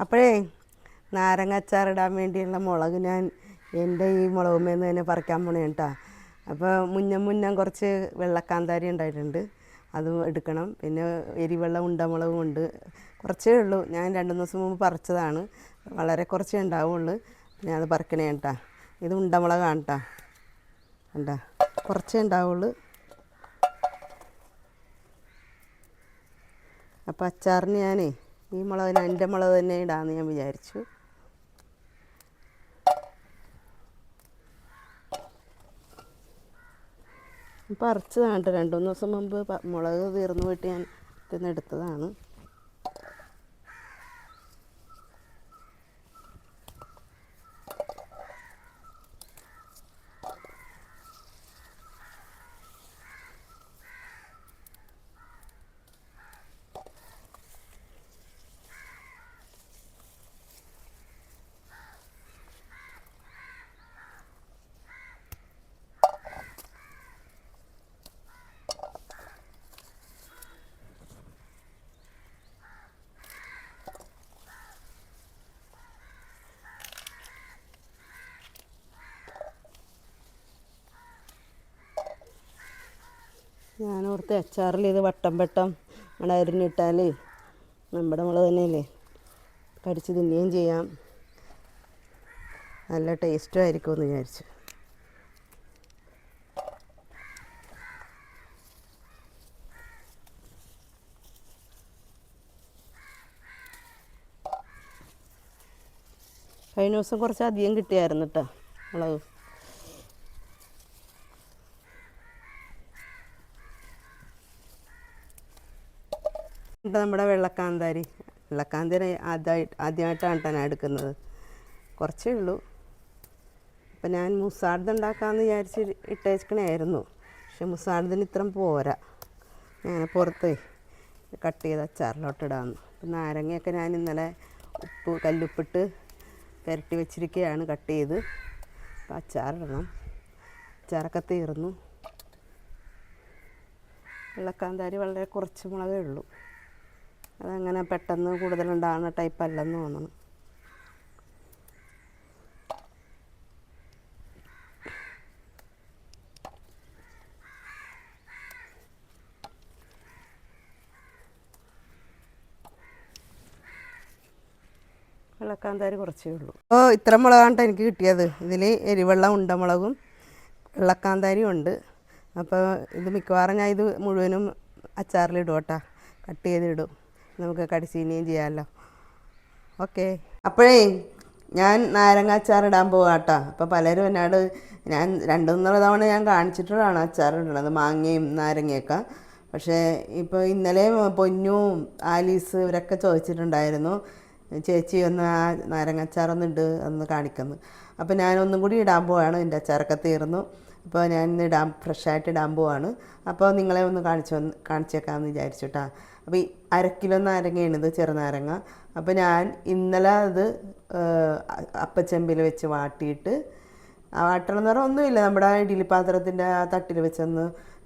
അപ്പോഴേ നാരങ്ങ അച്ചാറിടാൻ വേണ്ടിയുള്ള മുളക് ഞാൻ എന്റെ ഈ മുളകുമേന്ന് തന്നെ പറിക്കാൻ പോണേ കേട്ടോ അപ്പോൾ മുന്നം മുന്നം കുറച്ച് വെള്ളക്കാന്താരി ഉണ്ടായിട്ടുണ്ട്. അതും എടുക്കണം. പിന്നെ എരിവെള്ള ഉണ്ടമുളകും ഉണ്ട്. കുറച്ചേ ഉള്ളൂ. ഞാൻ രണ്ട് ദിവസം മുമ്പ് പറിച്ചതാണ്. വളരെ കുറച്ചേ ഉണ്ടാവുള്ളൂ. ഞാൻ അത് പറിക്കണേ കേട്ടാ ഇത് ഉണ്ടമുളകാണ് കേട്ടോ കണ്ടാ? കുറച്ചേ ഉണ്ടാവുള്ളൂ. അപ്പോൾ അച്ചാറിന് ഞാനേ ഈ മുളകിന് എന്റെ മുളക് തന്നെ ഇടാമെന്ന് ഞാൻ വിചാരിച്ചു. പറിച്ചതാണ് കേട്ടോ. രണ്ടു മൂന്ന് ദിവസം മുമ്പ് മുളക് തീർന്നു പോയിട്ട് ഞാൻ ഇതിന്ന് എടുത്തതാണ്. ഞാൻ ഓർത്ത് അച്ചാറിൽ ഇത് വട്ടം വട്ടം നമ്മുടെ അരിഞ്ഞിട്ടാൽ നമ്മുടെ മുളക് തന്നെയല്ലേ. കടിച്ച് തിന്നുകയും ചെയ്യാം. നല്ല ടേസ്റ്റും ആയിരിക്കുമെന്ന് വിചാരിച്ചു. കഴിഞ്ഞ ദിവസം കുറച്ച് അധികം കിട്ടിയായിരുന്നു കേട്ടോ മുളക്. ഇത് നമ്മുടെ വെള്ളക്കാന്താരി. വെള്ളക്കാന്താരി ആദ്യമായിട്ട് ആദ്യമായിട്ടാണ് ഞാൻ എടുക്കുന്നത്. കുറച്ചേ ഉള്ളൂ. അപ്പം ഞാൻ മുസാർദ് ഉണ്ടാക്കാമെന്ന് വിചാരിച്ച് ഇട്ടേക്കണായിരുന്നു പക്ഷെ മുസാർദിന് ഇത്രയും പോരാ. ഞാൻ പുറത്ത് കട്ട് ചെയ്ത് അച്ചാറിലോട്ട് ഇടാമെന്ന് അപ്പം നാരങ്ങയൊക്കെ ഞാൻ ഇന്നലെ ഉപ്പ് കല്ലുപ്പിട്ട് പുരട്ടി വെച്ചിരിക്കുകയാണ് കട്ട് ചെയ്ത്. അപ്പം അച്ചാറിടണം. അച്ചാറൊക്കെ തീർന്നു. വെള്ളക്കാന്താരി വളരെ കുറച്ച് മുളകേ ഉള്ളൂ. അതങ്ങനെ പെട്ടെന്ന് കൂടുതലുണ്ടാകുന്ന ടൈപ്പ് അല്ലെന്ന് തോന്നുന്നു. വെള്ളക്കാന്താരി കുറച്ചേ ഉള്ളൂ. ഓ ഇത്ര മുളകാണ് എനിക്ക് കിട്ടിയത്. ഇതിൽ എരിവെള്ളം ഉണ്ടമുളകും വെള്ളക്കാന്താരിയും ഉണ്ട്. അപ്പോൾ ഇത് മിക്കവാറും ഞാൻ ഇത് മുഴുവനും അച്ചാറിലിടും കേട്ടോ. കട്ട് ചെയ്തിടും. നമുക്ക് കടിച്ചീനിയും ചെയ്യാമല്ലോ ഓക്കെ. അപ്പോഴേ ഞാൻ നാരങ്ങാച്ചാർ ഇടാൻ പോകാം കേട്ടോ. അപ്പോൾ പലരും എന്നോട് ഞാൻ രണ്ടു മൂന്നര തവണ ഞാൻ കാണിച്ചിട്ടുള്ളതാണ് അച്ചാർ ഇടുന്നത് മാങ്ങയും നാരങ്ങയൊക്കെ. പക്ഷേ ഇപ്പോൾ ഇന്നലെ പൊന്നും ആലീസ് ഇവരൊക്കെ ചോദിച്ചിട്ടുണ്ടായിരുന്നു ചേച്ചി ഒന്ന് ആ നാരങ്ങ അച്ചാറൊന്ന് ഒന്ന് കാണിക്കുന്നു. അപ്പോൾ ഞാനൊന്നും കൂടി ഇടാൻ പോവാണ് എന്റെ അച്ചാറൊക്കെ തീർന്നു. അപ്പോൾ ഞാൻ ഇന്ന് ഇടാൻ ഫ്രഷായിട്ട് ഇടാൻ പോവാണ്. അപ്പോൾ നിങ്ങളെ ഒന്ന് കാണിച്ചു കാണിച്ചേക്കാമെന്ന് വിചാരിച്ചു വിചാരിച്ചുട്ടാ അപ്പോൾ ഈ അരക്കിലോ നാരങ്ങയാണ് ഇത് ചെറുനാരങ്ങ അപ്പോൾ ഞാൻ ഇന്നലെ അത് അപ്പച്ചെമ്പിൽ വെച്ച് വാട്ടിയിട്ട് വാട്ടണം എന്ന് പറഞ്ഞാൽ ഒന്നുമില്ല. നമ്മുടെ ഇഡ്ഡലി പാത്രത്തിന്റെ ആ തട്ടിൽ വെച്ചൊന്ന്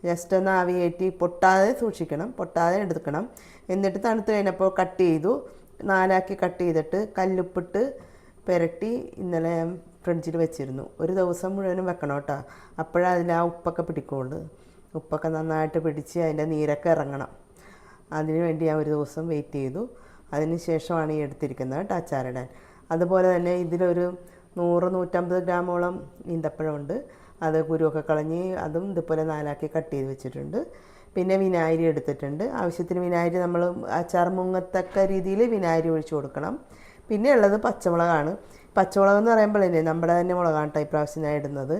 ജസ്റ്റ് ഒന്ന് ആവി കയറ്റി പൊട്ടാതെ സൂക്ഷിക്കണം. പൊട്ടാതെ എടുക്കണം. എന്നിട്ട് തണുത്ത് കഴിഞ്ഞപ്പോൾ കട്ട് ചെയ്തു. നാലാക്കി കട്ട് ചെയ്തിട്ട് കല്ലുപ്പിട്ട് പുരട്ടി ഇന്നലെ ഫ്രിഡ്ജിൽ വെച്ചിരുന്നു. ഒരു ദിവസം മുഴുവനും വെക്കണം കേട്ടോ. അപ്പോഴതിൽ ആ ഉപ്പൊക്കെ പിടിക്കുള്ളൂ. ഉപ്പൊക്കെ നന്നായിട്ട് പിടിച്ച് അതിന്റെ നീരൊക്കെ ഇറങ്ങണം. അതിന് വേണ്ടി ഞാൻ ഒരു ദിവസം വെയിറ്റ് ചെയ്തു. അതിന് ശേഷമാണ് ഈ എടുത്തിരിക്കുന്നത് കേട്ടോ അച്ചാറിടാൻ. അതുപോലെ തന്നെ ഇതിലൊരു നൂറ് നൂറ്റമ്പത് ഗ്രാമോളം ഈന്തപ്പഴമുണ്ട് അത് കുരുവൊക്കെ കളഞ്ഞ് അതും ഇതുപോലെ നാലാക്കി കട്ട് ചെയ്ത് വെച്ചിട്ടുണ്ട്. പിന്നെ വിനാഗിരി എടുത്തിട്ടുണ്ട്. ആവശ്യത്തിന് വിനാഗിരി നമ്മൾ അച്ചാർ മുങ്ങത്തക്ക രീതിയിൽ വിനാഗിരി ഒഴിച്ചു കൊടുക്കണം. പിന്നെ ഉള്ളത് പച്ചമുളകാണ്. പച്ചമുളക് എന്ന് പറയുമ്പോഴല്ലേ നമ്മുടെ തന്നെ മുളകാണ് ടൈപ്പ് പ്രാവശ്യം ഞാൻ ഇടുന്നത്.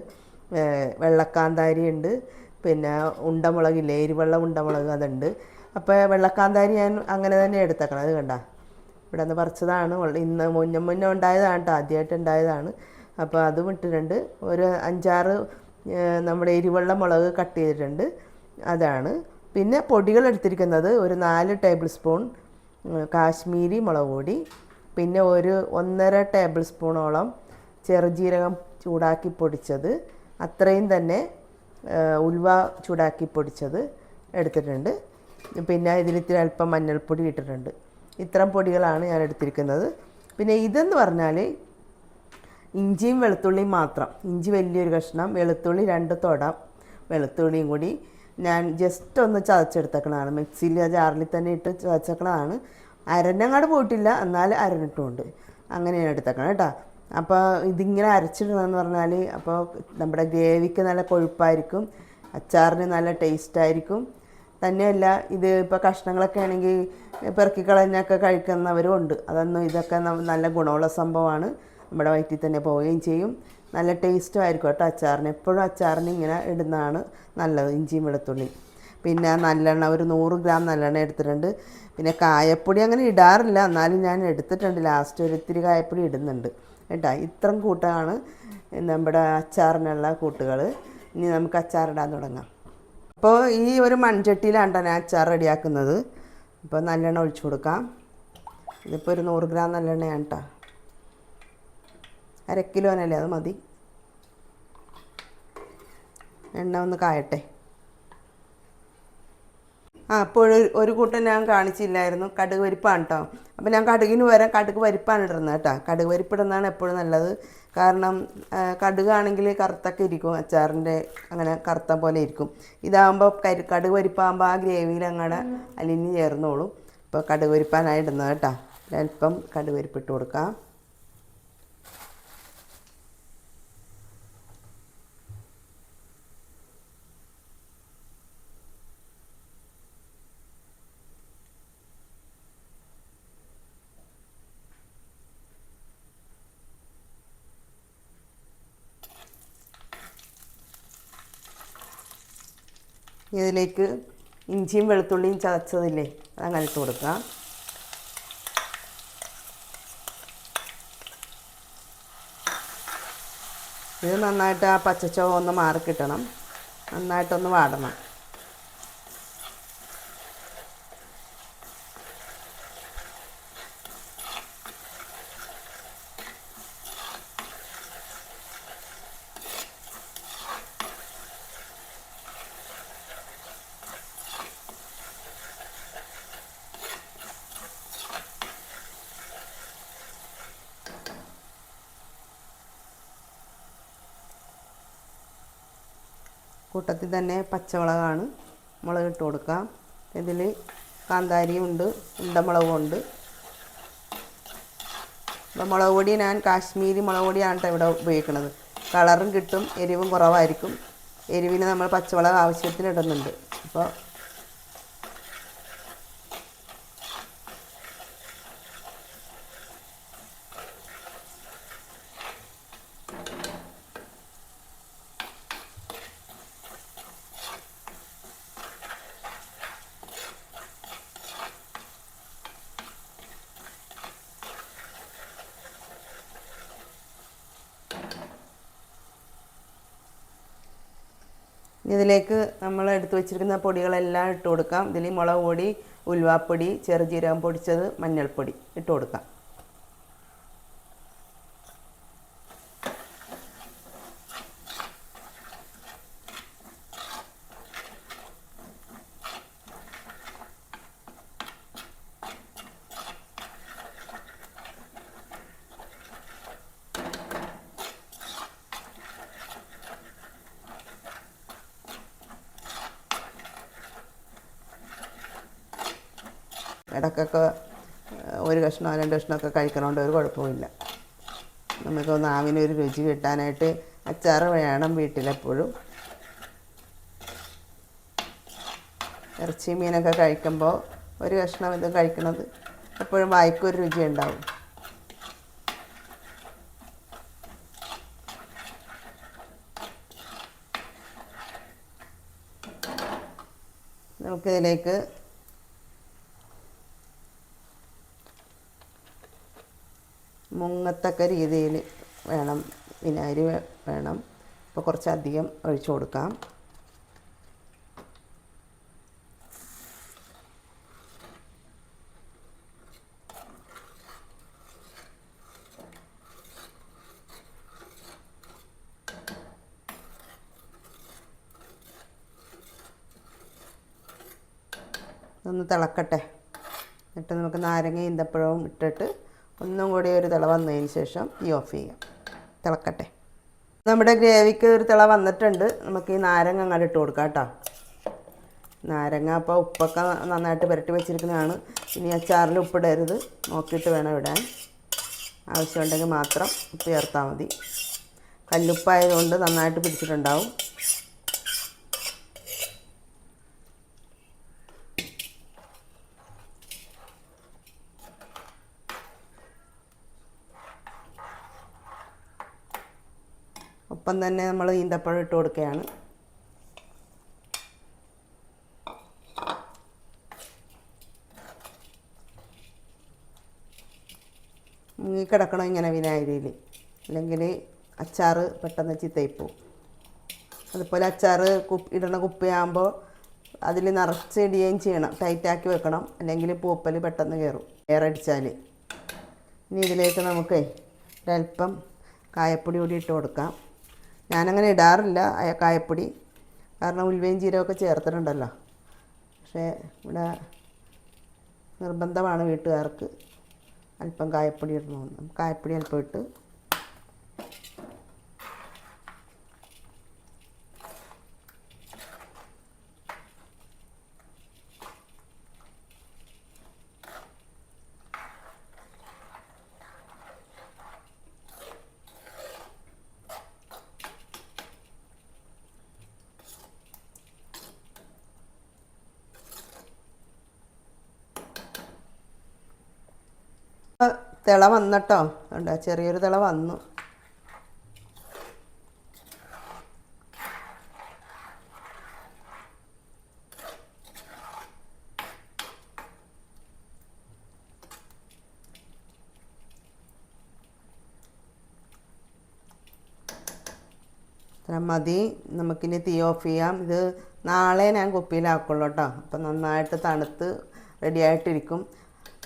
വെള്ളക്കാന്താരി ഉണ്ട്. പിന്നെ ഉണ്ടമുളകില്ലേ എരിവെള്ള ഉണ്ടമുളക് അതുണ്ട്. അപ്പോൾ വെള്ളക്കാന്താരി ഞാൻ അങ്ങനെ തന്നെ എടുത്തേക്കണം അത് കണ്ട. ഇവിടെ നിന്ന് പറിച്ചതാണ് ഇന്ന് മുന്നേ മുന്നേ ഉണ്ടായതാണ് കേട്ടോ ആദ്യമായിട്ട് ഉണ്ടായതാണ്. അപ്പോൾ അതും ഇട്ടിട്ടുണ്ട്. ഒരു അഞ്ചാറ് നമ്മുടെ എരിവെള്ള മുളക് കട്ട് ചെയ്തിട്ടുണ്ട്. അതാണ്. പിന്നെ പൊടികൾ എടുത്തിരിക്കുന്നത് ഒരു നാല് ടേബിൾ സ്പൂൺ കാശ്മീരി മുളക് പൊടി. പിന്നെ ഒരു ഒന്നര ടേബിൾ സ്പൂണോളം ചെറുജീരകം ചൂടാക്കി പൊടിച്ചത്. അത്രയും തന്നെ ഉൽവ ചൂടാക്കി പൊടിച്ചത് എടുത്തിട്ടുണ്ട്. പിന്നെ ഇതിൽ ഇത്തിരി അല്പം മഞ്ഞൾപ്പൊടി ഇട്ടിട്ടുണ്ട്. ഇത്തരം പൊടികളാണ് ഞാൻ എടുത്തിരിക്കുന്നത്. പിന്നെ ഇതെന്ന് പറഞ്ഞാൽ ഇഞ്ചിയും വെളുത്തുള്ളിയും മാത്രം. ഇഞ്ചി വലിയൊരു കഷ്ണം വെളുത്തുള്ളി രണ്ട് തൊട വെളുത്തുള്ളിയും കൂടി ഞാൻ ജസ്റ്റ് ഒന്ന് ചതച്ചെടുത്തേക്കണതാണ്. മിക്സിയിൽ ജാറിൽ തന്നെ ഇട്ട് ചതച്ചേക്കണതാണ്. അരഞ്ഞങ്ങാട് പോയിട്ടില്ല എന്നാൽ അരഞ്ഞിട്ടുമുണ്ട് അങ്ങനെയാണ് എടുത്തേക്കണം കേട്ടോ. അപ്പോൾ ഇതിങ്ങനെ അരച്ചിടണമെന്ന് പറഞ്ഞാൽ അപ്പോൾ നമ്മുടെ ഗ്രേവിക്ക് നല്ല കൊഴുപ്പായിരിക്കും അച്ചാറിന് നല്ല ടേസ്റ്റ് ആയിരിക്കും. തന്നെയല്ല ഇത് ഇപ്പോൾ കഷ്ണങ്ങളൊക്കെ ആണെങ്കിൽ പെറുക്കി കളഞ്ഞൊക്കെ കഴിക്കുന്നവരും ഉണ്ട്. അതൊന്നും ഇതൊക്കെ നല്ല ഗുണമുള്ള സംഭവമാണ്. നമ്മുടെ വയറ്റിൽ തന്നെ പോവുകയും ചെയ്യും. നല്ല ടേസ്റ്റും ആയിരിക്കും കേട്ടോ അച്ചാറിന്. എപ്പോഴും അച്ചാറിന് ഇങ്ങനെ ഇടുന്നതാണ് നല്ലത് ഇഞ്ചിയും വെളുത്തുള്ളി പിന്നെ നല്ലെണ്ണ ഒരു നൂറ് ഗ്രാം നല്ലെണ്ണ എടുത്തിട്ടുണ്ട്. പിന്നെ കായപ്പൊടി അങ്ങനെ ഇടാറില്ല. എന്നാലും ഞാൻ എടുത്തിട്ടുണ്ട്. ലാസ്റ്റ് ഒരു ഇത്തിരി കായപ്പൊടി ഇടുന്നുണ്ട് കേട്ടോ. ഇത്രയും കൂട്ടാണ് നമ്മുടെ അച്ചാറിനുള്ള കൂട്ടുകൾ ഇനി നമുക്ക് അച്ചാറിടാൻ തുടങ്ങാം. അപ്പോൾ ഈ ഒരു മൺചട്ടിയിലാണ് ഞാൻ അച്ചാർ റെഡിയാക്കുന്നത്. ഇപ്പോൾ നല്ലെണ്ണ ഒഴിച്ചു കൊടുക്കാം. ഇതിപ്പോൾ ഒരു നൂറ് ഗ്രാം നല്ലെണ്ണയാണ് കേട്ടോ. അര കിലോനല്ലേ അത് മതി. എണ്ണ ഒന്ന് കായട്ടെ. ആ അപ്പോൾ ഒരു കൂട്ടം ഞാൻ കാണിച്ചില്ലായിരുന്നു. കടുക് പരിപ്പാണ് കേട്ടോ. അപ്പോൾ ഞാൻ കടുകിന് പകരം കടുക് പരിപ്പാണ് ഇടുന്നത് കേട്ടോ. കടുക് പരിപ്പിടുന്നതാണ് എപ്പോഴും നല്ലത്. കാരണം കടുകാണെങ്കിൽ കറുത്തൊക്കെ ഇരിക്കും അച്ചാറിന്റെ അങ്ങനെ കറുത്ത പോലെ ഇരിക്കും. ഇതാകുമ്പോൾ കരി കടുക് പരിപ്പാകുമ്പോൾ ആ ഗ്രേവിയിൽ അങ്ങടെ അലിഞ്ഞ് ചേർന്നോളും. ഇപ്പോൾ കടുക് പരിപ്പാനായിട്ടുന്നത് കേട്ടോ. അല്പം കടുക് പരിപ്പിട്ട് കൊടുക്കാം. ഇതിലേക്ക് ഇഞ്ചിയും വെളുത്തുള്ളിയും ചതച്ചതില്ലേ? അതങ്ങനെ ഇട്ട് കൊടുക്കാം ഇത് നന്നായിട്ട് ആ പച്ചച്ചോ ഒന്ന് മാറി കിട്ടണം നന്നായിട്ടൊന്ന് വാടണം. കൂട്ടത്തിൽ തന്നെ പച്ചമുളകാണ്. മുളക് ഇട്ട് കൊടുക്കാം. ഇതിൽ കാന്താരിയും ഉണ്ട് ഉണ്ടമുളകും ഉണ്ട് അപ്പോൾ മുളക് പൊടി ഞാൻ കാശ്മീരി മുളക് പൊടിയാണ് ഇവിടെ ഉപയോഗിക്കുന്നത് കളറും കിട്ടും എരിവും കുറവായിരിക്കും. എരിവിന് നമ്മൾ പച്ചമുളക് ആവശ്യത്തിന് ഇടുന്നുണ്ട്. അപ്പോൾ ഇതിലേക്ക് നമ്മൾ എടുത്തു വെച്ചിരിക്കുന്ന പൊടികളെല്ലാം ഇട്ട് കൊടുക്കാം. ഇതിൽ മുളക് പൊടി ഉലുവാപ്പൊടി ചെറുജീരകം പൊടിച്ചത് മഞ്ഞൾപ്പൊടി ഇട്ട് കൊടുക്കാം. ഇടയ്ക്കൊക്കെ ഒരു കഷ്ണമോ രണ്ട് കഷ്ണമൊക്കെ കഴിക്കണോണ്ട് ഒരു കുഴപ്പമില്ല നമുക്ക് നാവിനൊരു രുചി കിട്ടാനായിട്ട് അച്ചാറ് വേണം വീട്ടിലെപ്പോഴും. ഇറച്ചി മീനൊക്കെ കഴിക്കുമ്പോൾ ഒരു കഷ്ണം ഇത് കഴിക്കണത് എപ്പോഴും വായിക്കൊരു രുചി ഉണ്ടാവും നമുക്കിതിലേക്ക് മുങ്ങത്തക്ക രീതിയിൽ വേണം വിനാഗിരി വേണം. അപ്പോൾ കുറച്ചധികം ഒഴിച്ചു കൊടുക്കാം. ഒന്ന് തിളക്കട്ടെ. എന്നിട്ട് നമുക്ക് നാരങ്ങ ഈന്തപ്പഴവും ഇട്ടിട്ട് ഒന്നും കൂടി ഒരു തിള വന്നതിന് ശേഷം ഈ ഓഫ് ചെയ്യാം. തിളക്കട്ടെ. നമ്മുടെ ഗ്രേവിക്ക് ഒരു തിള വന്നിട്ടുണ്ട്. നമുക്ക് ഈ നാരങ്ങ അങ്ങോട്ട് ഇട്ട് കൊടുക്കാം കേട്ടോ. നാരങ്ങ അപ്പോൾ ഉപ്പൊക്കെ നന്നായിട്ട് പുരട്ടി വെച്ചിരിക്കുന്നതാണ്. ഇനി അച്ചാറിൽ ഉപ്പിടരുത്. നോക്കിയിട്ട് വേണം ഇടാൻ. ആവശ്യമുണ്ടെങ്കിൽ മാത്രം ഉപ്പ് ചേർത്താൽ മതി. കല്ലുപ്പായതുകൊണ്ട് നന്നായിട്ട് പിടിച്ചിട്ടുണ്ടാവും. ഒപ്പം തന്നെ നമ്മൾ ഈന്തപ്പഴം ഇട്ട് കൊടുക്കുകയാണ്. മുങ്ങിക്കിടക്കണം ഇങ്ങനെ വിനാഗിരിയിൽ? അല്ലെങ്കിൽ അച്ചാർ പെട്ടെന്ന് ചീത്തയിപ്പോവും അതുപോലെ അച്ചാർ കുപ്പ് ഇടണ കുപ്പിയാകുമ്പോൾ അതിൽ നിറച്ച് ഇടുകയും ചെയ്യണം. ടൈറ്റാക്കി വെക്കണം. അല്ലെങ്കിൽ പൂപ്പൽ പെട്ടെന്ന് കയറും. എയറടിച്ചാൽ ഇനി ഇതിലേക്ക് നമുക്ക് ഒരല്പം കായപ്പൊടി കൂടി ഇട്ട് കൊടുക്കാം. ഞാനങ്ങനെ ഇടാറില്ല കായപ്പൊടി. കാരണം ഉലുവയും ജീരകമൊക്കെ ചേർത്തിട്ടുണ്ടല്ലോ. പക്ഷേ ഇവിടെ നിർബന്ധമാണ് വീട്ടുകാർക്ക് അല്പം കായപ്പൊടി ഇടണമെന്ന് കായപ്പൊടി അല്പം ഇട്ട് തിള വന്നട്ടോ. കണ്ടോ? ചെറിയൊരു തിള വന്നു. മതി. നമുക്കിനി തീ ഓഫ് ചെയ്യാം. ഇത് നാളെ ഞാൻ കുപ്പിയിലാക്കുള്ളൂ കേട്ടോ. അപ്പം നന്നായിട്ട് തണുത്ത് റെഡിയായിട്ടിരിക്കും.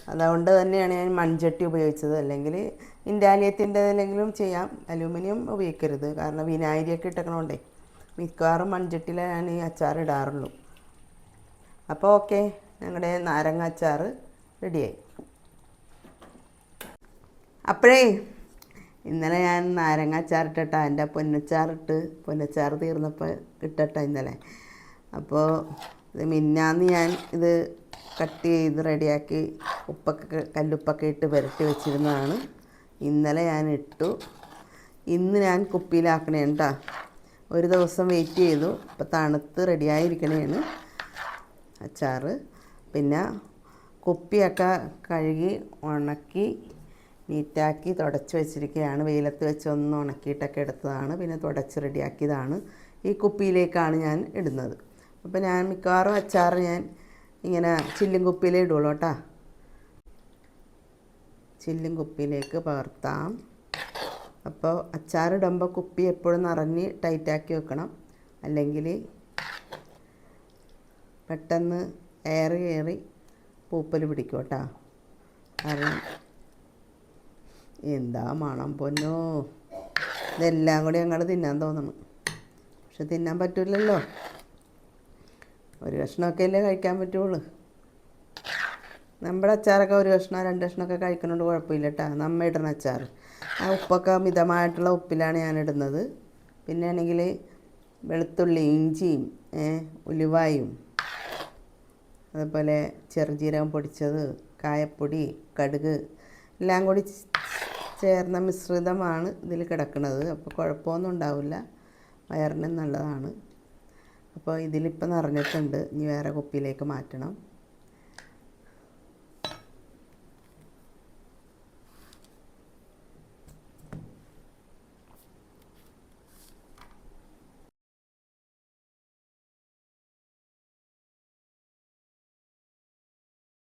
അതുകൊണ്ട് തന്നെയാണ് ഞാൻ മൺചട്ടി ഉപയോഗിച്ചത്. അല്ലെങ്കിൽ ഇൻഡാലിയത്തിന്റെ ഏതെങ്കിലും ചെയ്യാം. അലൂമിനിയം ഉപയോഗിക്കരുത്. കാരണം വിനാഗിരിയൊക്കെ ഇട്ടേക്കണോണ്ടേ മിക്കവാറും മൺചട്ടിയിലാണ് ഞാൻ ഈ അച്ചാർ ഇടാറുള്ളൂ. അപ്പോൾ ഓക്കെ ഞങ്ങളുടെ നാരങ്ങ അച്ചാർ റെഡിയായി. അപ്പോഴേ ഇന്നലെ ഞാൻ നാരങ്ങ അച്ചാർ ഇട്ടിട്ടാ എന്റെ പൊന്നച്ചാറിട്ട് പൊന്നച്ചാർ തീർന്നപ്പോൾ ഇട്ടട്ട ഇന്നലെ. അപ്പോൾ ഇത് മിന്നാന്ന് ഞാൻ ഇത് കട്ട് ചെയ്ത് റെഡിയാക്കി ഉപ്പൊക്കെ കല്ലുപ്പൊക്കെ ഇട്ട് പുരട്ടി വെച്ചിരുന്നതാണ്. ഇന്നലെ ഞാൻ ഇട്ടു. ഇന്ന് ഞാൻ കുപ്പിയിലാക്കണേ കേട്ടോ ഒരു ദിവസം വെയിറ്റ് ചെയ്തു. അപ്പോൾ തണുത്ത് റെഡിയായിരിക്കണേണ് അച്ചാറ്. പിന്നെ കുപ്പിയൊക്കെ കഴുകി ഉണക്കി നീറ്റാക്കി തുടച്ച് വെച്ചിരിക്കുകയാണ് വെയിലത്ത് വെച്ച് ഒന്ന് ഉണക്കിയിട്ടൊക്കെ എടുത്തതാണ്. പിന്നെ തുടച്ച് റെഡിയാക്കിയതാണ് ഈ കുപ്പിയിലേക്കാണ് ഞാൻ ഇടുന്നത്. അപ്പോൾ ഞാൻ മിക്കവാറും അച്ചാറ് ഞാൻ ഇങ്ങനെ ചില്ലും കുപ്പിയിലേ ഇടുള്ളൂ കേട്ടോ. ചില്ലും കുപ്പിയിലേക്ക് പകർത്താം. അപ്പോൾ അച്ചാറിടുമ്പോൾ കുപ്പി എപ്പോഴും നിറഞ്ഞ് ടൈറ്റാക്കി വെക്കണം. അല്ലെങ്കിൽ പെട്ടെന്ന് എയർ കയറി പൂപ്പൽ പിടിക്കും കേട്ടോ. കാരണം എന്താ മണം പൊന്നോ. ഇതെല്ലാം കൂടി ഞങ്ങൾ തിന്നാൻ തോന്നണം. പക്ഷെ തിന്നാൻ പറ്റില്ലല്ലോ ഒരു കഷ്ണമൊക്കെ അല്ലേ കഴിക്കാൻ പറ്റുള്ളൂ. നമ്മുടെ അച്ചാറൊക്കെ ഒരു കഷ്ണം രണ്ട് കഷ്ണമൊക്കെ കഴിക്കുന്നതുകൊണ്ട് കുഴപ്പമില്ല കേട്ടോ നമ്മ ഇടുന്ന അച്ചാർ ആ ഉപ്പൊക്കെ മിതമായിട്ടുള്ള ഉപ്പിലാണ് ഞാൻ ഇടുന്നത് പിന്നെ ആണെങ്കിൽ വെളുത്തുള്ളി ഇഞ്ചിയും ഉലുവായും അതുപോലെ ചെറുജീരകം പൊടിച്ചത് കായപ്പൊടി കടുക് എല്ലാം കൂടി ചേർന്ന മിശ്രിതമാണ് ഇതിൽ കിടക്കുന്നത് അപ്പോൾ കുഴപ്പമൊന്നും ഉണ്ടാവില്ല. വയറിന് നല്ലതാണ്. അപ്പോൾ ഇതിലിപ്പോൾ നിറഞ്ഞിട്ടുണ്ട്. ഇനി വേറെ കുപ്പിയിലേക്ക് മാറ്റണം.